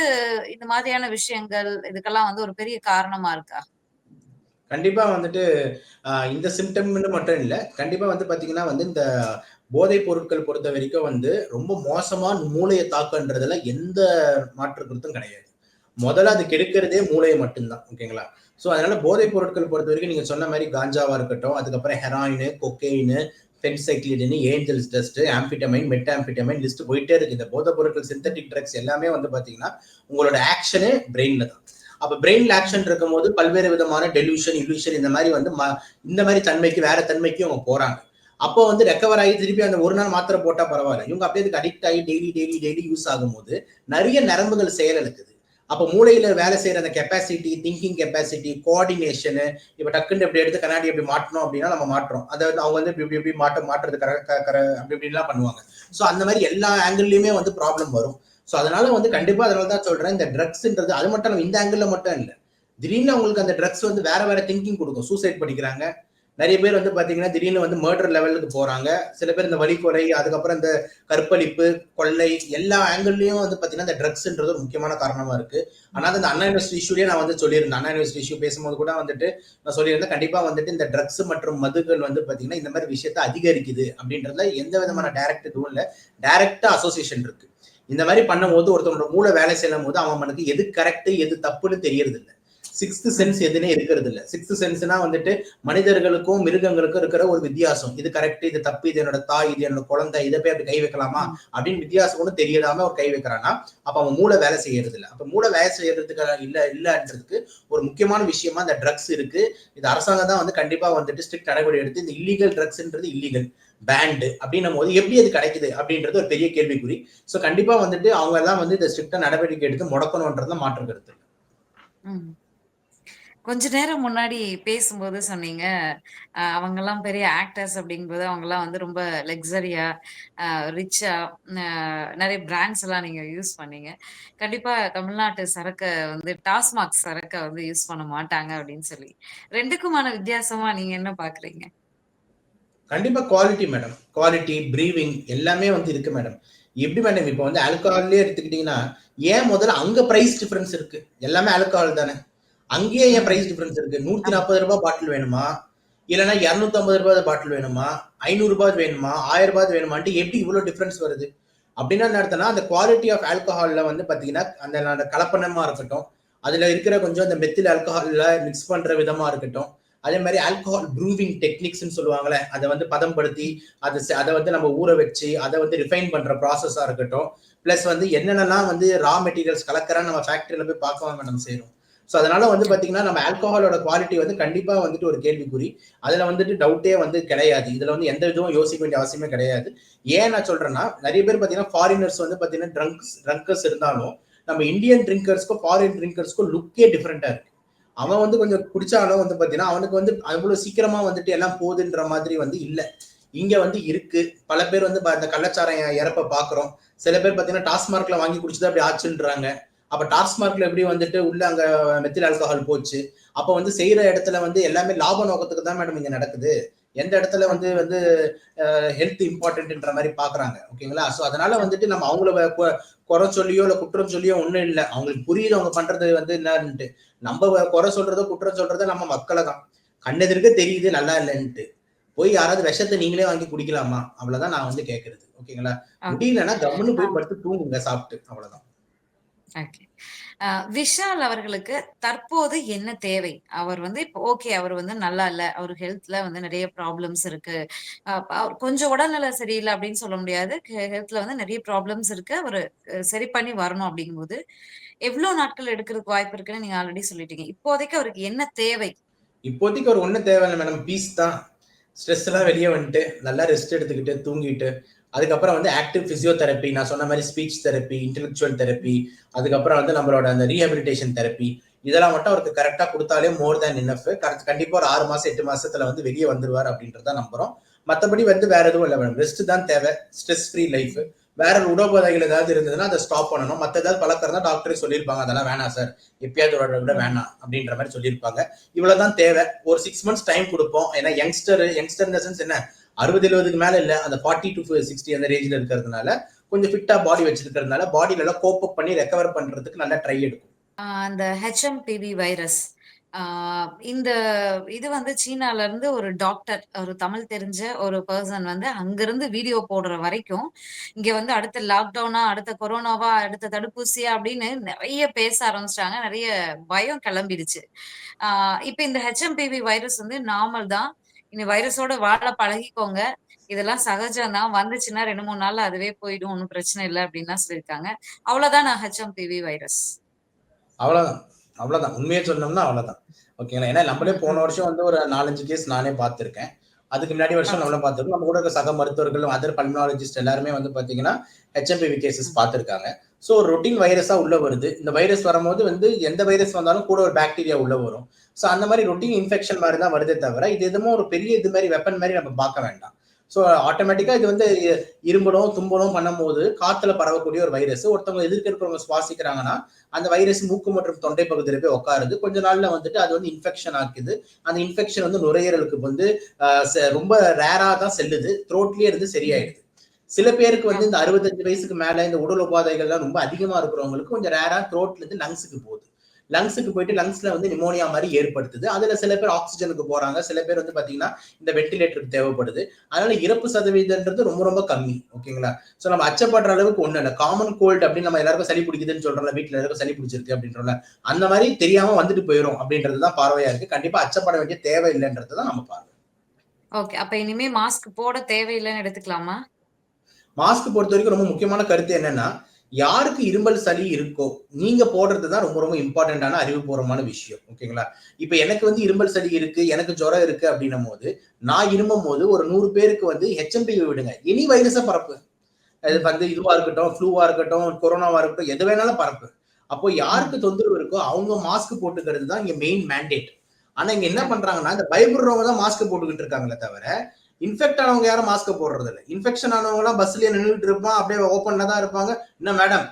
இந்த மாதிரியான விஷயங்கள், இதுக்கெல்லாம் வந்து ஒரு பெரிய காரணமா இருக்கா? கண்டிப்பா வந்துட்டு இந்த சிம்டம்ன்னு மட்டும் இல்ல. கண்டிப்பா வந்து பாத்தீங்கன்னா வந்து இந்த போதைப் பொருட்கள் பொறுத்த வரைக்கும் வந்து ரொம்ப மோசமா மூளையை தாக்குன்றதுல எந்த மாற்று கருத்தும் கிடையாது. முதல்ல அது கெடுக்கிறதே மூளையை மட்டும்தான் ஓகேங்களா? ஸோ அதனால போதைப் பொருட்கள் பொறுத்த வரைக்கும் நீங்க சொன்ன மாதிரி காஞ்சாவா இருக்கட்டும், அதுக்கப்புறம் heroin, cocaine phencyclidine, angel's dust, amphetamine, methamphetamine list போயிட்டே இருக்கு. இந்த போதைப் பொருட்கள் சிந்தட்டிக் ட்ரக்ஸ் எல்லாமே வந்து பாத்தீங்கன்னா, உங்களோட ஆக்ஷனே பிரெயின்ல தான். அப்ப பிரெயின்ல ஆக்ஷன் இருக்கும் போது பல்வேறு விதமான டெலியூஷன் இல்யூஷன் இந்த மாதிரி வந்து இந்த மாதிரி தன்மைக்கு வேற தன்மைக்கு அவங்க போறாங்க. அப்போ வந்து ரெக்கவர் ஆகி திருப்பி அந்த ஒரு நாள் மாத்திரை போட்டா பரவாயில்ல. இவங்க அப்படியே அதுக்கு அடிக்ட் ஆகி டெய்லி டெய்லி டெய்லி யூஸ் ஆகும்போது நிறைய நரம்புகள் செயலிழக்குது. அப்போ மூளையில வேலை செய்யற அந்த கெப்பாசிட்டி, திங்கிங் கெப்பாசிட்டி, கோஆர்டினேஷனு இப்ப டக்குன்னு இப்படி எடுத்து கண்ணாடி எப்படி மாட்டணும் அப்படின்னா நம்ம மாட்டுறோம். அதாவது அவங்க வந்து இப்படி இப்படி இப்படி மாட்ட மாட்டுறது கர கர அப்படி இப்படின்லாம் பண்ணுவாங்க. ஸோ அந்த மாதிரி எல்லா ஆங்கிள்லயுமே வந்து ப்ராப்ளம் வரும். ஸோ அதனால வந்து கண்டிப்பா அதனால தான் சொல்றேன். இந்த ட்ரக்ஸ்ன்றது அது மட்டும் நம்ம இந்த ஆங்கிள் மட்டும் இல்லை திடீர்னு அவங்களுக்கு அந்த ட்ரக்ஸ் வந்து வேற வேற திங்கிங் கொடுக்கும் சூசைட் பண்ணிக்கிறாங்க. நிறைய பேர் வந்து பாத்தீங்கன்னா, திடீர்னு வந்து மர்டர் லெவலுக்கு போறாங்க. சில பேர் இந்த வழிக்கொலை, அதுக்கப்புறம் இந்த கற்பழிப்பு, கொள்ளை எல்லா ஆங்கிள்லயும் வந்து பாத்தீங்கன்னா, இந்த ட்ரக்ஸ்ன்றது ஒரு முக்கியமான காரணமா இருக்கு. ஆனா அந்த அண்ணா யூனிவர்சிட்டி இஷ்யூலயே நான் வந்து சொல்லியிருந்தேன். அண்ணா யூனிவர்சிட்டி இஷ்யூ பேசும்போது கூட வந்துட்டு நான் சொல்லியிருந்தேன். கண்டிப்பா வந்துட்டு இந்த ட்ரக்ஸ் மற்றும் மதுகள் வந்து பாத்தீங்கன்னா, இந்த மாதிரி விஷயத்த அதிகரிக்குது அப்படின்றதுல எந்த விதமான டைரக்ட் இதுவும் இல்லை டைரக்டா அசோசியேஷன் இருக்கு. இந்த மாதிரி பண்ணும்போது ஒருத்தவங்களோட மூளை வேலை செய்யும் போது அவன் மனக்கு எது கரெக்ட், எது தப்புன்னு தெரியறது இல்லை சிக்ஸ்த் சென்ஸ் எதுன்னே இருக்கிறது இல்ல. சிக்ஸ்த் சென்ஸ்னா வந்துட்டு மனிதர்களுக்கும், மிருகங்களுக்கும் இருக்கிற ஒரு வித்தியாசம். இது கரெக்ட், இது தப்பு, இது என்னோட தாய், இது என்னோட குழந்தை, இதை போய் அப்படி கை வைக்கலாமா? அப்படின்னு வித்தியாசம் ஒன்று தெரியலாம ஒரு கை வைக்கிறான்னா, அப்ப அவன் மூளை வேலை செய்யறது இல்லை அப்ப மூளை வேலை செய்யறதுக்கு இல்ல இல்லன்றதுக்கு ஒரு முக்கியமான விஷயமா இந்த ட்ரக்ஸ் இருக்கு. இது அரசாங்கம் தான் வந்து கண்டிப்பா வந்துட்டு ஸ்ட்ரிக்ட் நடவடிக்கை எடுத்து இந்த இல்லீகல் ட்ரக்ஸ்ன்றது இல்லீகல். பேண்டு அப்படின்னும் போது எப்படி அது கிடைக்குது அப்படின்றது ஒரு பெரிய கேள்விக்குறி. ஸோ கண்டிப்பா வந்துட்டு அவங்க எல்லாம் வந்து இந்த ஸ்ட்ரிக்டா நடவடிக்கை எடுத்து முடக்கணும்ன்றதுல மாற்று கருத்து கொஞ்ச நேரம் முன்னாடி பேசும்போது சொன்னீங்க, அ அவங்கலாம் பெரிய ஆக்டர்ஸ் அப்படிங்கும்போது அவங்கலாம் வந்து ரொம்ப லக்ஸரியா, அ ரிச்சா அ நெறைய பிராண்ட்ஸ் எல்லாம் நீங்க யூஸ் பண்ணீங்க. கண்டிப்பா தமிழ்நாட்டு சரக்க வந்து டாஸ்மாக் சரக்க வந்து யூஸ் பண்ண மாட்டாங்க அப்படின்னு சொல்லி. 2க்குமான வித்தியாசமா நீங்க என்ன பார்க்குறீங்க? கண்டிப்பா குவாலிட்டி மேடம். குவாலிட்டி, ப்ரீவிங் எல்லாமே வந்து இருக்கு மேடம். எப்படி மேடம் இப்போ வந்து ஆல்கஹால்லயே எடுத்துக்கிட்டீங்கன்னா ஏன் முதல்ல அங்க பிரைஸ் டிஃபரன்ஸ் இருக்கு எல்லாமே ஆல்கஹால் தானே அங்கேயே ஏன் பிரைஸ் டிஃபரன்ஸ் இருக்கு? நூத்தி நாற்பது ரூபாய் பாட்டில் வேணுமா? இல்லைன்னா இரநூத்தி ஐம்பது ரூபாய் பாட்டில் வேணுமா? ஐநூறு ரூபாய் வேணுமா? ஆயிரம் ரூபாய் வேணுமான்ட்டு எப்படி இவ்வளவு டிஃபரன்ஸ் வருது? அப்படின்னா என்ன அந்த குவாலிட்டி ஆஃப் ஆல்கஹால்ல வந்து பாத்தீங்கன்னா அந்த அந்த கலப்பணமா இருக்கட்டும் அதுல இருக்கிற கொஞ்சம் அந்த மெத்தில் ஆல்கஹால்ல மிக்ஸ் பண்ற விதமா இருக்கட்டும் அதே மாதிரி ஆல்கஹால் ப்ரூவிங் டெக்னிக்ஸ்னு சொல்லுவாங்கல்ல அதை வந்து பதம்படுத்தி அதை அதை வந்து நம்ம ஊற வச்சு அதை வந்து ரிஃபைன் பண்ற ப்ராசஸா இருக்கட்டும் பிளஸ் வந்து என்னென்னலாம் வந்து ரா மெட்டீரியல்ஸ் கலக்கறான்னு நம்ம ஃபேக்டரியில போய் பார்க்க நம்ம செய்யறோம் ஸோ அதனால வந்து பார்த்தீங்கன்னா நம்ம ஆல்கஹாலோட குவாலிட்டி வந்து கண்டிப்பாக வந்துட்டு ஒரு கேள்விக்குறி. அதில் வந்துட்டு டவுட்டே வந்து கிடையாது. இதில் வந்து எந்த விதமும் யோசிக்க வேண்டிய அவசியமே கிடையாது. ஏன் நான் சொல்கிறேன்னா நிறைய பேர் பார்த்தீங்கன்னா ஃபாரினர்ஸ் வந்து பார்த்தீங்கன்னா ட்ரங்க்ஸ் ட்ரங்கர்ஸ் இருந்தாலும் நம்ம இந்தியன் ட்ரிங்கர்ஸ்க்கும் ஃபாரின் ட்ரிங்கர்ஸ்க்கும் லுக்கே டிஃப்ரெண்ட்டாக இருக்கு. அவன் வந்து கொஞ்சம் குடிச்சாலும் வந்து பார்த்தீங்கன்னா அவனுக்கு வந்து அவ்வளோ சீக்கிரமா வந்துட்டு எல்லாம் போகுதுன்ற மாதிரி வந்து இல்லை. இங்கே வந்து இருக்கு. பல பேர் வந்து ப- இந்த கள்ளச்சாரம் இறப்ப பார்க்குறோம் சில பேர் பார்த்தீங்கன்னா டாஸ்மார்க்ல வாங்கி குடிச்சுதான் அப்படி ஆச்சுன்றாங்க. அப்ப டாஸ்மார்க்ல எப்படி வந்துட்டு உள்ள அங்க மெத்தில் ஆல்கஹால் போச்சு. அப்ப வந்து செய்யற இடத்துல வந்து எல்லாமே லாப நோக்கத்துக்கு தான் மேடம் இங்க நடக்குது. எந்த இடத்துல வந்து வந்து ஹெல்த் இம்பார்ட்டன்ட்ன்ற மாதிரி பாக்குறாங்க. ஓகேங்களா? சோ அதனால வந்துட்டு நம்ம அவங்கள குறை சொல்லியோ இல்ல குற்றம் சொல்லியோ ஒண்ணும் இல்ல. அவங்களுக்கு புரியுது அவங்க பண்றது வந்து என்னன்ட்டு. நம்ம குறை சொல்றதோ குற்றம் சொல்றதோ நம்ம மக்களை தான். கண்ணெதிர்க்க தெரியுது நல்லா இல்லைன்ட்டு. போய் யாராவது விஷத்தை நீங்களே வாங்கி குடிக்கலாமா? அவ்வளவுதான் நான் வந்து கேக்குறது. ஓகேங்களா? முடியலன்னா கம்முன்னு போய் படுத்து தூங்குங்க சாப்பிட்டு. அவ்வளவுதான். விஷால் அவர்களுக்கு தற்போது என்ன தேவை? அவர் வந்து இப்போ ஓகே அவர் வந்து நல்லா இல்ல. அவர் ஹெல்த்ல வந்து நிறைய ப்ராப்ளம்ஸ் இருக்கு. அவர் கொஞ்சம் உடல்நல சரியில்லை அப்படின்னு சொல்ல முடியாது. ஹெல்த்ல வந்து நிறைய ப்ராப்ளம்ஸ் இருக்கு. அவர் சரி பண்ணி வரணும் அப்படிங்கும்போது எவ்வளவு நாட்கள் எடுக்கிறதுக்கு வாய்ப்பு இருக்குன்னு நீங்க ஆல்ரெடி சொல்லிட்டீங்க. இப்போதைக்கு அவருக்கு என்ன தேவை? இப்போதைக்கு ஒரு தேவை தேவையில்லை மேடம் பீஸ் தான். ஸ்ட்ரெஸ் எல்லாம் வெளியே வந்துட்டு நல்லா ரெஸ்ட் எடுத்துக்கிட்டு தூங்கிட்டு அதுக்கப்புறம் வந்து ஆக்டிவ் பிசியோதெரப்பி நான் சொன்ன மாதிரி ஸ்பீச் தெரப்பி இன்டெலெக்சுவல் தெரப்பி அதுக்கப்புறம் வந்து நம்மளோட அந்த ரீஹபிலிட்டேஷன் தெரப்பி இதெல்லாம் மட்டும் அவருக்கு கரெக்டாக கொடுத்தாலே மோர் தேன் இன்னஃப் கண்டிப்பாக ஒரு ஆறு மாதம் எட்டு மாதத்தில் வந்து வெளியே வந்துடுவார் அப்படின்றத நம்புகிறோம் மற்றபடி வந்து வேற எதுவும் இல்லை மேடம் ரெஸ்ட் தான் தேவை. ஸ்ட்ரெஸ் ஃப்ரீ லைஃப் வேற உடோபாதைகள் ஏதாவது இருந்ததுன்னா அதை ஸ்டாப் பண்ணணும். மற்ற ஏதாவது பழக்கம் தான் டாக்டரே சொல்லியிருப்பாங்க அதெல்லாம் வேணாம் சார் எப்பயாவது விட வேணாம். அப்படின்ற மாதிரி சொல்லியிருப்பாங்க. இவ்வளவுதான் தேவை. ஒரு சிக்ஸ் மந்த்ஸ் டைம் கொடுப்போம். ஏன்னா யங்ஸ்டர் யங்ஸ்டர் இந்த சென்ஸ் என்ன? அறுபது எழுபதுக்கு மேல இல்ல அந்த ஃபார்ட்டி டு சிக்ஸ்டி அந்த ரேஞ்சில் இருக்கிறதுனால கொஞ்சம் ஃபிட்டா பாடி வச்சிருக்கிறதுனால பாடியில எல்லாம் கோப் அப் பண்ணி ரெக்கவர் பண்றதுக்கு நல்லா ட்ரை எடுக்கும். அந்த ஹெச்எம்பிவி வைரஸ் இந்த இது வந்து சீனால இருந்து ஒரு டாக்டர் ஒரு தமிழ் தெரிஞ்ச ஒரு பர்சன் வந்து அங்கிருந்து வீடியோ போடுற வரைக்கும் இங்க வந்து அடுத்த லாக்டவுனா அடுத்த கொரோனாவா அடுத்த தடுப்பூசியா அப்படின்னு நிறைய பேச ஆரம்பிச்சிட்டாங்க. நிறைய பயம் கிளம்பிடுச்சு. ஆஹ் இப்ப இந்த ஹெச்எம்பிவி வைரஸ் வந்து நார்மல் தான். இனி வைரஸோட வாழ பழகிக்கோங்க. இதெல்லாம் சகஜம் தான் வந்துச்சுன்னா ரெண்டு மூணு நாள்ல அதுவே போயிடும். ஒன்றும் பிரச்சனை இல்லை அப்படின்னு தான் சொல்லியிருக்காங்க. அவ்வளவுதான் நான் ஹெச்எம் பிவி வைரஸ். அவ்வளவுதான். அவ்வளவுதான். உண்மையை சொன்னோம்னா அவ்வளவுதான். ஓகேங்களா ஏன்னா நம்மளே போன வருஷம் வந்து ஒரு நாலஞ்சு கேஸ் நானே பார்த்திருக்கேன். அதுக்கு முன்னாடி வருஷம் நம்மள பார்த்திருக்கோம். நம்ம கூட இருக்க சக மருத்துவர்களும் அதர் பல்மனாலஜிஸ்ட் எல்லாருமே வந்து பாத்தீங்கன்னா ஹெச்எம்பிவி கேசஸ் பார்த்திருக்காங்க. ஸோ ஒரு ரொட்டீன் வைரஸா உள்ள வருது. இந்த வைரஸ் வரும்போது வந்து எந்த வைரஸ் வந்தாலும் கூட ஒரு பாக்டீரியா உள்ள வரும். ஸோ அந்த மாதிரி ரொட்டீன் இன்ஃபெக்ஷன் மாதிரி தான் வருதே தவிர இது எதுவும் ஒரு பெரிய இது மாதிரி வெப்பன் மாதிரி நம்ம பார்க்க வேண்டாம். ஸோ ஆட்டோமேட்டிக்காக இது வந்து இரும்பலும் தும்பலும் பண்ணும்போது காற்றுல பரவக்கூடிய ஒரு வைரஸ் ஒருத்தவங்க எதிர்க்க இருக்கிறவங்க சுவாசிக்கிறாங்கன்னா அந்த வைரஸ் மூக்கு மற்றும் தொண்டை பகுதியில் போய் உட்காருது கொஞ்ச நாளில் வந்துட்டு அது வந்து இன்ஃபெக்ஷன் ஆக்குது. அந்த இன்ஃபெக்ஷன் வந்து நுரையீரலுக்கு வந்து ரொம்ப ரேராக தான் செல்லுது. த்ரோட்லேயே இருந்து சரியாயிடுது. சில பேருக்கு வந்து இந்த அறுபத்தஞ்சு வயசுக்கு மேலே இந்த உடல் உபாதைகள்லாம் ரொம்ப அதிகமாக இருக்கிறவங்களுக்கு கொஞ்சம் ரேராக த்ரோட்லேருந்து லங்ஸுக்கு போகுது. லங்ஸுக்கு போயிட்டு லங்ஸ்ல வந்து நிமோனியா மாதிரி ஏற்படுத்துது. அதுல சில பேர் ஆக்சிஜனுக்கு போறாங்க. சில பேர் வந்து பாத்தீங்கன்னா இந்த வென்டிலேட்டருக்கு தேவைப்படுது. அதனால இறப்பு சதவீதம்ன்றது ரொம்ப ரொம்ப கம்மி. ஓகேங்களா சோ நம்ம அச்சப்படுற அளவுக்கு ஒண்ணு இல்லை. காமன் கோல்டு அப்படின்னு நம்ம எல்லாருக்கும் சளி பிடிக்குதுன்னு சொல்றோம்ல வீட்டுல எல்லாருக்கும் சளி பிடிச்சிருக்கு அப்படின்றோம்ல அந்த மாதிரி தெரியாம வந்துட்டு போயிடும் அப்படின்றது தான் பார்வையா இருக்கு. கண்டிப்பா அச்சப்பட வேண்டிய தேவை இல்லைன்றது தான் நம்ம பார்வை ஓகே அப்ப இனிமே மாஸ்க் போட தேவையில்லைன்னு எடுத்துக்கலாமா? மாஸ்க் பொறுத்த வரைக்கும் ரொம்ப முக்கியமான கருத்து என்னன்னா யாருக்கு இருமல் சளி இருக்கோ நீங்க போடுறது தான் ரொம்ப ரொம்ப இம்பார்ட்டண்டான அறிவுபூர்வமான விஷயம் ஓகேங்களா இப்ப எனக்கு வந்து இருமல் சளி இருக்கு எனக்கு ஜுரம் இருக்கு அப்படின்னும் போது நான் இருமும் போது ஒரு நூறு பேருக்கு வந்து ஹெச்எம்பி விடுங்க. எனி வைரஸை பரப்பு. அது வந்து இதுவா இருக்கட்டும் ஃப்ளூவா இருக்கட்டும் கொரோனாவா இருக்கட்டும் எது வேணாலும் பரப்பு. அப்போ யாருக்கு தொந்தரவு இருக்கோ அவங்க மாஸ்க் போட்டுக்கிறது தான் இங்க மெயின் மேண்டேட் ஆனா இங்க என்ன பண்றாங்கன்னா இந்த பயப்படுறவங்க தான் மாஸ்க் போட்டுக்கிட்டு இருக்காங்களே தவிர இன்ஃபெக்ட் ஆனவங்க யாரும் மாஸ்க் போடுறது இல்லை இன்ஃபெக்ஷன் ஆனவங்க எல்லாம் பஸ்லயே நின்றுட்டு இருப்பான் அப்படியே ஓப்பன்ல தான் இருப்பாங்க. என்ன மேடம்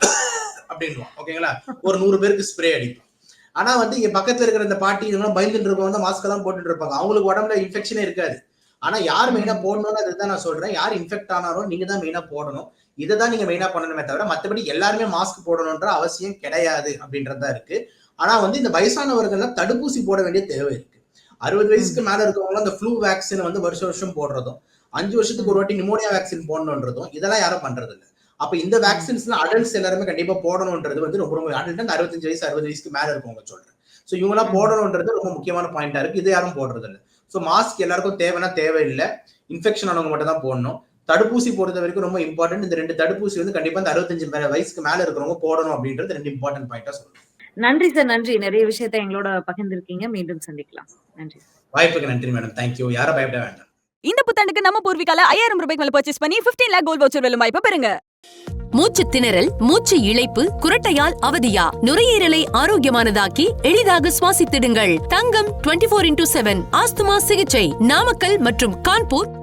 அப்படின்வான் ஓகேங்களா? ஒரு நூறு பேருக்கு ஸ்ப்ரே அடிப்பான். ஆனா வந்து இங்க பக்கத்துல இருக்கிற இந்த பாட்டி இதெல்லாம் பயந்துட்டு இருக்கவங்க வந்து மாஸ்க் எல்லாம் போட்டுட்டு இருப்பாங்க. அவங்களுக்கு உடம்புல இன்ஃபெக்ஷனே இருக்காது. ஆனா யார் மெயினா போடணும்னு அதுதான் நான் சொல்றேன். யார் இன்ஃபெக்ட் ஆனாலும் நீங்க தான் மெயினா போடணும். இதை தான் நீங்க மெயினா பண்ணணுமே தவிர மத்தபடி எல்லாருமே மாஸ்க் போடணும்ன்ற அவசியம் கிடையாது அப்படின்றதா இருக்கு. ஆனா வந்து இந்த வயசானவர்கள்லாம் தடுப்பூசி போட வேண்டிய தேவை இருக்கு. அறுபது வயசுக்கு மேல இருக்கவங்க அந்த ஃப்ளூ வேக்சின் வந்து வருஷம் வருஷம் போடுறதும் அஞ்சு வருஷத்துக்கு ஒரு வாட்டி நிமோனியா வேக்சின் போடணுன்றதும் இதெல்லாம் யாரும் பண்றது இல்ல. அப்ப இந்த வேக்சின்ஸ்லாம் அடல்ட்ஸ் எல்லாருமே கண்டிப்பா போடணுன்றது வந்து ரொம்ப ரொம்ப அடல்ட் அந்த அறுபத்தஞ்சு வயசு அறுபது வயசுக்கு மேல இருக்கவங்க சொல்றேன். ஸோ இவங்கெல்லாம் போடணுன்றது ரொம்ப முக்கியமான பாயிண்டா இருக்கு. இது யாரும் போடுறது இல்ல. ஸோ மாஸ்க் எல்லாருக்கும் தேவைன்னா தேவையில்லை. இன்ஃபெக்ஷன் ஆனவங்க மட்டும் தான் போடணும். தடுப்பூசி பொறுத்த வரைக்கும் ரொம்ப இம்பார்ட்டன்ட் இந்த ரெண்டு தடுப்பூசி வந்து கண்டிப்பா இந்த அறுபத்தஞ்சு வயசுக்கு மேல இருக்கிறவங்க போடணும் அப்படின்றது ரெண்டு இம்பார்ட்டன்ட் பாயிண்டா சொல்றேன். நன்றி சார் நன்றி. நிறைய விஷயத்த எங்களோட பகிர்ந்திருக்கீங்க. மீண்டும் சந்திக்கலாம். நன்றி வாய்ப்புக்கு நன்றி மேடம். தேங்க்யூ யாரும் பயப்பட வேண்டாம். இந்த புத்தாண்டுக்கு நம்ம பூர்விகால ஐயாயிரம் ரூபாய்க்கு மேல பர்ச்சேஸ் பண்ணி 15 லேக் கோல்ட் வவுச்சர் வெல்லும் வாய்ப்பை பெறுங்க. மூச்சு திணறல் மூச்சு இழைப்பு குரட்டையால் அவதியா? நுரையீரலை ஆரோக்கியமானதாக்கி எளிதாக சுவாசித்திடுங்கள். Thangam 24 four into seven asthma சிகிச்சை. நாமக்கல் மற்றும் கான்பூர்